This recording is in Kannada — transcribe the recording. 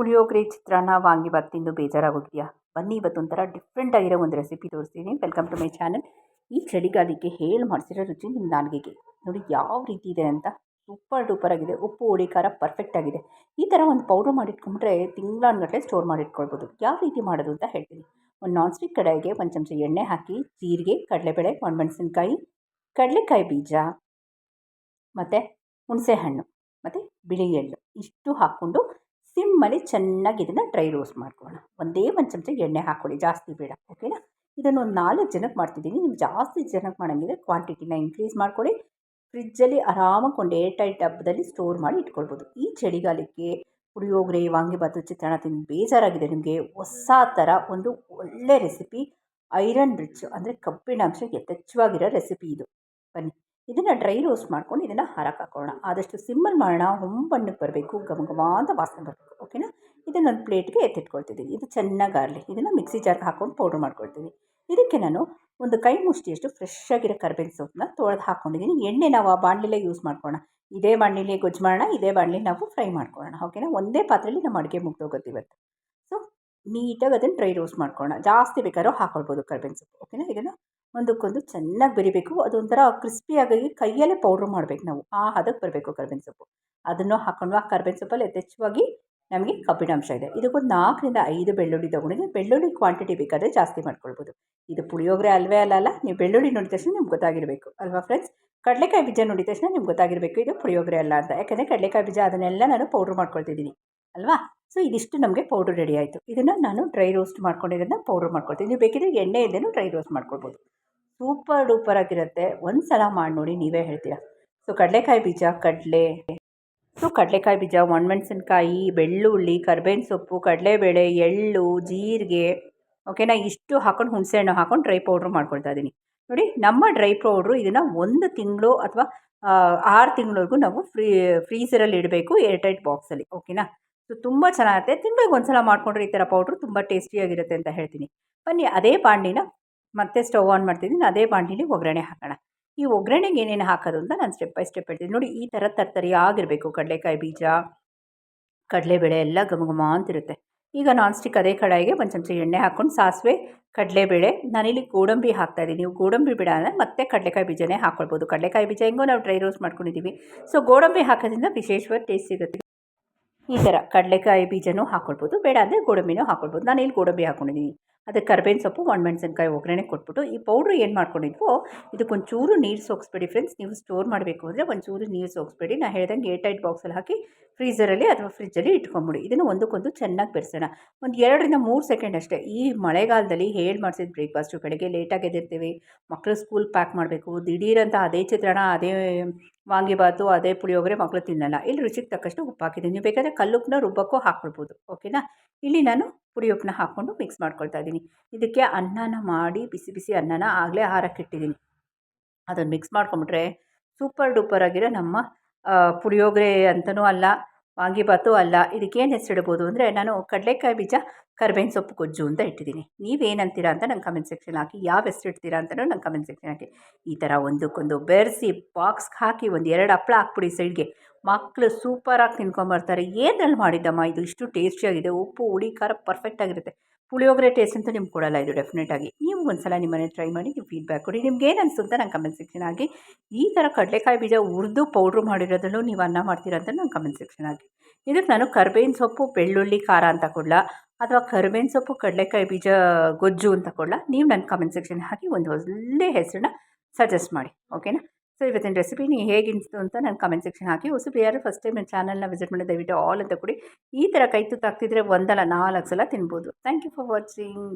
ಪುಳಿಯೋಗರೆ ಚಿತ್ರಾನ್ನ ವಾಂಗಿಬಾತ್ ತಿಂದು ಬೇಜಾರಾಗೋಗಿದೆಯಾ ಬನ್ನಿ, ಇವತ್ತೊಂಥರ ಡಿಫ್ರೆಂಟ್ ಆಗಿರೋ ಒಂದು ರೆಸಿಪಿ ತೋರಿಸ್ತೀನಿ. ವೆಲ್ಕಮ್ ಟು ಮೈ ಚಾನಲ್ ಈ ಚಳಿಗಾಲಕ್ಕೆ ಹೇಳಿ ಮಾಡಿಸಿರೋ ರುಚಿ ನಿಮ್ಮ ನಾಲ್ಗೆಗೆ. ನೋಡಿ, ಯಾವ ರೀತಿ ಇದೆ ಅಂತ. ಸೂಪರ್ ಡೂಪರ್ ಆಗಿದೆ. ಉಪ್ಪು, ಹುಳಿ, ಖಾರ ಪರ್ಫೆಕ್ಟ್ ಆಗಿದೆ. ಈ ಥರ ಒಂದು ಪೌಡ್ರ್ ಮಾಡಿಟ್ಕೊಂಡ್ರೆ ತಿಂಗಳಾನ್ಗಟ್ಟಲೆ ಸ್ಟೋರ್ ಮಾಡಿಟ್ಕೊಳ್ಬೋದು. ಯಾವ ರೀತಿ ಮಾಡೋದು ಅಂತ ಹೇಳ್ತೀನಿ. ಒಂದು ನಾನ್ ಸ್ಟಿಕ್ ಕಡಾಯಿಗೆ ಒಂದು ಚಮಚ ಎಣ್ಣೆ ಹಾಕಿ, ಜೀರಿಗೆ, ಕಡಲೆಬೇಳೆ, ಒಣಮೆಣಸಿನ್ಕಾಯಿ, ಕಡಲೆಕಾಯಿ ಬೀಜ, ಮತ್ತು ಹುಣಸೆಹಣ್ಣು, ಮತ್ತು ಬಿಳಿ ಎಳ್ಳು. ಇಷ್ಟು ಹಾಕ್ಕೊಂಡು ಸಿಮ್ಮಲ್ಲಿ ಚೆನ್ನಾಗಿ ಇದನ್ನು ಡ್ರೈ ರೋಸ್ಟ್ ಮಾಡ್ಕೊಳ್ಳೋಣ. ಒಂದೇ ಒಂದು ಚಮಚ ಎಣ್ಣೆ ಹಾಕ್ಕೊಳ್ಳಿ, ಜಾಸ್ತಿ ಬೇಡ, ಓಕೆನಾ? ಇದನ್ನು ಒಂದು ನಾಲ್ಕು ಜನಕ್ಕೆ ಮಾಡ್ತಿದ್ದೀನಿ ನೀವು ಜಾಸ್ತಿ ಜನಕ್ಕೆ ಮಾಡೋಂಗಿದ್ರೆ ಕ್ವಾಂಟಿಟಿನ ಇನ್ಕ್ರೀಸ್ ಮಾಡ್ಕೊಳ್ಳಿ. ಫ್ರಿಜ್ಜಲ್ಲಿ ಆರಾಮಾಗಿ ಏರ್ ಟೈಟ್ ಡಬ್ಬದಲ್ಲಿ ಸ್ಟೋರ್ ಮಾಡಿ ಇಟ್ಕೊಳ್ಬೋದು. ಈ ಚಳಿಗಾಲಕ್ಕೆ ಪುಳಿಯೋಗರೆ ವಾಂಗಿಬಾತು ಚಿತ್ರಾನ್ನ ತಿಂದು ಬೇಜಾರಾಗಿದೆ ನಿಮಗೆ. ಹೊಸ ಥರ ಒಂದು ಒಳ್ಳೆ ರೆಸಿಪಿ ಐರನ್ ರಿಚ್ ಅಂದರೆ ಕಬ್ಬಿಣಾಂಶ ಯಥೇಚ್ಛವಾಗಿರೋ ರೆಸಿಪಿ ಇದು. ಬನ್ನಿ. ಇದನ್ನು ಡ್ರೈ ರೋಸ್ಟ್ ಮಾಡ್ಕೊಂಡು ಇದನ್ನು ಹಾರಕ್ಕೆ ಹಾಕೋಣ. ಆದಷ್ಟು ಸಿಮ್ಮಲ್ಲಿ ಮಾಡೋಣ. ಹೊಂಬಣ್ಣಕ್ಕೆ ಬರಬೇಕು. ಘಮ ಅಂತ ವಾಸನೆ ಬರಬೇಕು. ಓಕೆನಾ? ಇದನ್ನೊಂದು ಪ್ಲೇಟ್ಗೆ ಎತ್ತಿಟ್ಕೊಳ್ತಿದ್ದೀನಿ. ಇದು ಚೆನ್ನಾಗಿ ಆರಲಿ. ಇದನ್ನು ಮಿಕ್ಸಿ ಜಾರ್ಗೆ ಹಾಕ್ಕೊಂಡು ಪೌಡ್ರ್ ಮಾಡ್ಕೊಳ್ತೀನಿ ಇದಕ್ಕೆ ನಾನು ಒಂದು ಕೈ ಮುಷ್ಟಿಯಷ್ಟು ಫ್ರೆಶ್ ಆಗಿರೋ ಕರ್ಬೇವಿನ ಸೊಪ್ಪನ್ನ ತೊಳೆದು ಹಾಕ್ಕೊಂಡಿದ್ದೀನಿ ಎಣ್ಣೆ ನಾವು ಆ ಬಾಣಲೆಲ್ಲೇ ಯೂಸ್ ಮಾಡ್ಕೊಳ್ಳೋಣ ಇದೇ ಬಾಣಲೆ ಗೊಜ್ಜು ಮಾಡೋಣ. ಇದೇ ಬಾಣಲಿ ನಾವು ಫ್ರೈ ಮಾಡ್ಕೊಳ್ಳೋಣ ಓಕೆನಾ? ಒಂದೇ ಪಾತ್ರೆಯಲ್ಲಿ ನಮ್ಮ ಅಡುಗೆ ಮುಗ್ದೋಗುತ್ತೆ ಇವತ್ತು. ಸೊ ನೀಟಾಗಿ ಅದನ್ನು ಡ್ರೈ ರೋಸ್ಟ್ ಮಾಡ್ಕೊಳ್ಳೋಣ ಜಾಸ್ತಿ ಬೇಕಾದ್ರೂ ಹಾಕ್ಕೊಳ್ಬೋದು ಕರ್ಬೇವಿನ ಸೊಪ್ಪು. ಓಕೆನಾ? ಇದನ್ನು ಒಂದಕ್ಕೊಂದು ಚೆನ್ನಾಗಿ ಬೆರಿಬೇಕು. ಅದೊಂಥರ ಕ್ರಿಸ್ಪಿಯಾಗಿ ಕೈಯಲ್ಲೇ ಪೌಡ್ರ್ ಮಾಡಬೇಕು ನಾವು. ಆ ಹದಕ್ಕೆ ಬರಬೇಕು ಕರ್ಬೇವಿನ ಸೊಪ್ಪು. ಅದನ್ನು ಹಾಕೊಂಡು ಆ ಕರ್ಬೇವಿನ ಸೊಪ್ಪಲ್ಲಿ ಯಥೇಚ್ಛವಾಗಿ ನಮಗೆ ಕಬ್ಬಿಣಾಂಶ ಇದೆ. ಇದಕ್ಕೊಂದು ನಾಲ್ಕರಿಂದ ಐದು ಬೆಳ್ಳುಳ್ಳಿ ತೊಗೊಂಡಿದ್ದೆ. ಬೆಳ್ಳುಳ್ಳಿ ಕ್ವಾಂಟಿಟಿ ಬೇಕಾದರೆ ಜಾಸ್ತಿ ಮಾಡ್ಕೊಳ್ಬೋದು. ಇದು ಪುಳಿಯೋಗರೆ ಅಲ್ವೇ ಅಲ್ಲ ನೀವು ಬೆಳ್ಳುಳ್ಳಿ ನೋಡಿದ ತಕ್ಷಣ ನಿಮ್ಗೆ ಗೊತ್ತಾಗಿರಬೇಕು. ಅಲ್ವಾ ಫ್ರೆಂಡ್ಸ್ ಕಡಲೆಕಾಯಿ ಬೀಜ ನೋಡಿದ ತಕ್ಷಣ ನಿಮ್ಗೆ ಗೊತ್ತಾಗಿರಬೇಕು. ಇದು ಪುಳಿಯೋಗರೆ ಅಲ್ಲ ಅಂತ. ಯಾಕೆಂದರೆ ಕಡಲೆಕಾಯಿ ಬೀಜ ಅದನ್ನೆಲ್ಲ ನಾನು ಪೌಡ್ರ್ ಮಾಡ್ಕೊಳ್ತಿದ್ದೀನಿ. ಅಲ್ವಾ? ಸೊ ಇದಿಷ್ಟು ನಮಗೆ ಪೌಡ್ರ್ ರೆಡಿ ಆಯಿತು. ಇದನ್ನು ನಾನು ಡ್ರೈ ರೋಸ್ಟ್ ಮಾಡ್ಕೊಂಡಿರೋದನ್ನ ಪೌಡ್ರ್ ಮಾಡ್ಕೊಳ್ತೀನಿ. ನೀವು ಬೇಕಿದ್ರೆ ಎಣ್ಣೆ ಇದ್ದೇನು ಡ್ರೈ ರೋಸ್ಟ್ ಮಾಡ್ಕೊಳ್ಬೋದು. ಸೂಪರ್ ಡೂಪರ್ ಆಗಿರುತ್ತೆ. ಒಂದು ಸಲ ಮಾಡಿ ನೋಡಿ ನೀವೇ ಹೇಳ್ತೀರಾ? ಸೊ ಕಡಲೆಕಾಯಿ ಬೀಜ, ಕಡಲೆ. ಸೊ ಕಡಲೆಕಾಯಿ ಬೀಜ, ಒಣಮೆಣಸಿನ್ಕಾಯಿ, ಬೆಳ್ಳುಳ್ಳಿ, ಕರ್ಬೇವಿನ ಸೊಪ್ಪು, ಕಡಲೆಬೇಳೆ, ಎಳ್ಳು, ಜೀರಿಗೆ. ಓಕೆನಾ ಇಷ್ಟು ಹಾಕೊಂಡು ಹುಣಸೆಹಣ್ಣು ಹಾಕೊಂಡು ಡ್ರೈ ಪೌಡ್ರ್ ಮಾಡ್ಕೊಳ್ತಾ ಇದ್ದೀನಿ ನೋಡಿ, ನಮ್ಮ ಡ್ರೈ ಪೌಡ್ರು ಇದನ್ನು ಒಂದು ತಿಂಗಳು ಅಥವಾ ಆರು ತಿಂಗಳವರೆಗೂ ನಾವು ಫ್ರೀ ಫ್ರೀಸರಲ್ಲಿ ಇಡಬೇಕು ಏರ್ಟೈಟ್ ಬಾಕ್ಸಲ್ಲಿ ಓಕೆನಾ ಸೊ ತುಂಬ ಚೆನ್ನಾಗಿರುತ್ತೆ ತಿಂಗಳಿಗೆ ಒಂದು ಸಲ ಮಾಡಿಕೊಂಡ್ರೆ ಈ ಥರ ಪೌಡ್ರು ತುಂಬ ಟೇಸ್ಟಿಯಾಗಿರುತ್ತೆ ಅಂತ ಹೇಳ್ತೀನಿ. ಬನ್ನಿ, ಅದೇ ಬಾಣಲಿನ ಮತ್ತೆ ಸ್ಟವ್ ಆನ್ ಮಾಡ್ತಿದ್ದೀನಿ. ಅದೇ ಬಾಣಲಿಲಿ ಒಗ್ಗರಣೆ ಹಾಕೋಣ. ಈ ಒಗ್ಗರಣೆಗೆ ಏನೇನು ಹಾಕೋದು ಅಂತ ನಾನು ಸ್ಟೆಪ್ ಬೈ ಸ್ಟೆಪ್ ಹೇಳ್ತೀನಿ. ನೋಡಿ, ಈ ಥರ ತರ್ತರಿ ಆಗಿರಬೇಕು ಕಡಲೆಕಾಯಿ ಬೀಜ, ಕಡಲೆಬೇಳೆ ಎಲ್ಲ ಘಮಘಮ ಘಮ ಅಂತಿರುತ್ತೆ. ಈಗ ನಾನ್ ಸ್ಟಿಕ್ ಅದೇ ಕಡಾಯಿಗೆ ಒಂದು ಚಮಚ ಎಣ್ಣೆ ಹಾಕ್ಕೊಂಡು ಸಾಸಿವೆ, ಕಡಲೆಬೇಳೆ ನಾನಿಲ್ಲಿ ಗೋಡಂಬಿ ಹಾಕ್ತಾಯಿದ್ದೀನಿ ನೀವು ಗೋಡಂಬಿ ಬಿಡ ಅಂದರೆ ಮತ್ತೆ ಕಡಲೆಕಾಯಿ ಬೀಜನೇ ಹಾಕ್ಕೊಳ್ಬೋದು ಕಡಲೆಕಾಯಿ ಬೀಜ ಹೆಂಗೋ ನಾವು ಡ್ರೈ ರೋಸ್ಟ್ ಮಾಡ್ಕೊಂಡಿದ್ದೀವಿ ಸೊ ಗೋಡಂಬಿ ಹಾಕೋದ್ರಿಂದ ವಿಶೇಷವಾದ ಟೇಸ್ಟ್ ಸಿಗುತ್ತೆ. ಈ ಥರ ಕಡಲೆಕಾಯಿ ಬೀಜನೂ ಹಾಕ್ಕೊಳ್ಬೋದು ಬೇಡ ಅಂದರೆ ಗೋಡಂಬಿನೂ ಹಾಕ್ಕೊಳ್ಬೋದು ನಾನು ಇಲ್ಲಿ ಗೋಡಂಬಿ ಹಾಕ್ಕೊಂಡಿದ್ದೀನಿ ಅದಕ್ಕೆ ಕರ್ಬೇವಿನ ಸೊಪ್ಪು, ಒಣಮೆಣಸಿನ್ಕಾಯಿ, ಒಗ್ಗರಣೆ ಕೊಟ್ಬಿಟ್ಟು ಈ ಪೌಡ್ರು ಏನು ಮಾಡ್ಕೊಂಡಿದ್ವೋ ಇದಕ್ಕೊಂಚೂರು ನೀರು ಸೋಗಿಸ್ಬೇಡಿ ಫ್ರೆಂಡ್ಸ್ ನೀವು ಸ್ಟೋರ್ ಮಾಡಬೇಕು ಅಂದರೆ ಒಂಚೂರು ನೀರು ಸೋಗಿಸ್ಬೇಡಿ ನಾನು ಹೇಳ್ದಂಗೆ ಏರ್ ಟೈಟ್ ಬಾಕ್ಸಲ್ಲಿ ಹಾಕಿ ಫ್ರೀಝರಲ್ಲಿ ಅಥವಾ ಫ್ರಿಜ್ಜಲ್ಲಿ ಇಟ್ಕೊಂಬಿಡಿ. ಇದನ್ನು ಒಂದಕ್ಕೊಂದು ಚೆನ್ನಾಗಿ ಬೆರೆಸೋಣ. ಒಂದು ಎರಡರಿಂದ ಮೂರು ಸೆಕೆಂಡ್ ಅಷ್ಟೇ. ಈ ಮಳೆಗಾಲದಲ್ಲಿ ಹೇಳಿ ಮಾಡಿಸಿದ ಬ್ರೇಕ್ಫಾಸ್ಟು ಬೆಳಗ್ಗೆ ಲೇಟಾಗಿ ಎದ್ದಿರ್ತೀವಿ. ಮಕ್ಕಳು ಸ್ಕೂಲ್ ಪ್ಯಾಕ್ ಮಾಡಬೇಕು. ದಿಢೀರಂತ ಅದೇ ಚಿತ್ರಣ ಅದೇ ವಾಂಗಿಬಾತು ಅದೇ ಪುಳಿಯೋಗರೆ ಮಕ್ಕಳು ತಿನ್ನಲ್ಲ. ಇಲ್ಲಿ ರುಚಿಗೆ ತಕ್ಕಷ್ಟು ಉಪ್ಪು ಹಾಕಿದ್ದೀನಿ. ನೀವು ಬೇಕಾದರೆ ಕಲ್ಲುಪ್ಪನ್ನ ರುಬ್ಬಕ್ಕೂ ಹಾಕ್ಬಿಡ್ಬೋದು ಓಕೆನಾ ಇಲ್ಲಿ ನಾನು ಪುಡಿ ಉಪ್ಪನ್ನ ಹಾಕ್ಕೊಂಡು ಮಿಕ್ಸ್ ಮಾಡ್ಕೊಳ್ತಾ ಇದ್ದೀನಿ. ಇದಕ್ಕೆ ಅನ್ನನ ಮಾಡಿ ಬಿಸಿ ಬಿಸಿ ಅನ್ನನ ಆಗಲೇ ಇಟ್ಟಿದ್ದೀನಿ ಅದನ್ನು ಮಿಕ್ಸ್ ಮಾಡ್ಕೊಂಬಿಟ್ರೆ ಸೂಪರ್ ಡೂಪರ್ ಆಗಿರೋ ನಮ್ಮ ಪುಳಿಯೋಗರೆ ಅಂತಲೂ ಅಲ್ಲ ವಾಂಗಿಬಾತು ಅಲ್ಲ. ಇದಕ್ಕೇನು ಹೆಸರಿಡ್ಬೋದು ಅಂದರೆ ನಾನು ಕಡಲೆಕಾಯಿ ಬೀಜ, ಕರ್ಬೇವಿನ ಸೊಪ್ಪು, ಗೊಜ್ಜು ಅಂತ ಇಟ್ಟಿದ್ದೀನಿ. ನೀವೇನಂತೀರಾ ಅಂತ ನಂಗೆ ಕಮೆಂಟ್ ಸೆಕ್ಷನ್ ಹಾಕಿ, ಯಾವ ಹೆಸರು ಇಡ್ತೀರಾ ಅಂತಲೂ ನಂಗೆ ಕಮೆಂಟ್ ಸೆಕ್ಷನ್ ಹಾಕಿ. ಈ ಥರ ಒಂದಕ್ಕೊಂದು ಬೆರೆಸಿ ಬಾಕ್ಸ್ಗೆ ಹಾಕಿ ಒಂದು ಎರಡು ಹಪ್ಪಳ ಹಾಕ್ಬಿಡಿ ಸೈಡ್ಗೆ ಮಕ್ಕಳು ಸೂಪರಾಗಿ ತಿನ್ಕೊಂಬರ್ತಾರೆ. ಏನಲ್ಲಿ ಮಾಡಿದ್ದಮ್ಮ ಇದು? ಇಷ್ಟು ಟೇಸ್ಟಿಯಾಗಿದೆ ಉಪ್ಪು, ಹುಳಿ, ಖಾರ ಪರ್ಫೆಕ್ಟಾಗಿರುತ್ತೆ ಪುಳಿಯೋಗರೆ ಟೇಸ್ಟ್ ಅಂತ ನಿಮ್ಗೆ ಕೊಡಲ್ಲ ಇದು ಡೆಫಿನೆಟಾಗಿ ನೀವು ಒಂದು ಸಲ ನಿಮ್ಮನೆ ಟ್ರೈ ಮಾಡಿ ನೀವು ಫೀಡ್ಬ್ಯಾಕ್ ಕೊಡಿ. ನಿಮ್ಗೆ ಏನು ಅನಿಸ್ತು ಅಂತ ನಂಗೆ ಕಮೆಂಟ್ ಸೆಕ್ಷನ್ ಆಗಿ ಈ ಥರ ಕಡಲೆಕಾಯಿ ಬೀಜ ಉರ್ದು ಪೌಡ್ರ್ ಮಾಡಿರೋದ್ರಲ್ಲೂ ನೀವು ಅನ್ನ ಮಾಡ್ತೀರಾ ಅಂತ ನಂಗೆ ಕಮೆಂಟ್ ಸೆಕ್ಷನ್ ಆಗಿ ಇದಕ್ಕೆ ನಾನು ಕರ್ಬೇವಿನ ಸೊಪ್ಪು, ಬೆಳ್ಳುಳ್ಳಿ, ಖಾರ ಅಂತ ಕೊಡಲ? ಅಥವಾ ಕರ್ಬೇವಿನ ಸೊಪ್ಪು, ಕಡಲೆಕಾಯಿ ಬೀಜ, ಗೊಜ್ಜು ಅಂತ ಕೊಡಲ? ನೀವು ನನ್ನ ಕಮೆಂಟ್ ಸೆಕ್ಷನ್ ಹಾಕಿ ಒಂದು ಒಳ್ಳೆ ಹೆಸರನ್ನ ಸಜೆಸ್ಟ್ ಮಾಡಿ. ಓಕೆನಾ ಸೊ ಇವತ್ತಿನ ರೆಸಿಪಿ ನೀವು ಹೇಗಿನ್ನಿಸ್ತು ಅಂತ ನಾನು ಕಮೆಂಟ್ ಸೆಕ್ಷನ್ ಹಾಕಿ. ಹೊಸಬ್ರು ಯಾರು ಫಸ್ಟ್ ಟೈಮ್ ನನ್ನ ಚಾನಲ್ನ ವಿಸಿಟ್ ಮಾಡಿ ದಯವಿಟ್ಟು ಆಲ್ ಅಂತ ಕೊಡಿ ಈ ಥರ ಕೈ ತುತ್ತಾಗ್ತಿದ್ರೆ ಒಂದಲ್ಲ ನಾಲ್ಕು ಸಲ ತಿನ್ಬೋದು. Thank you for watching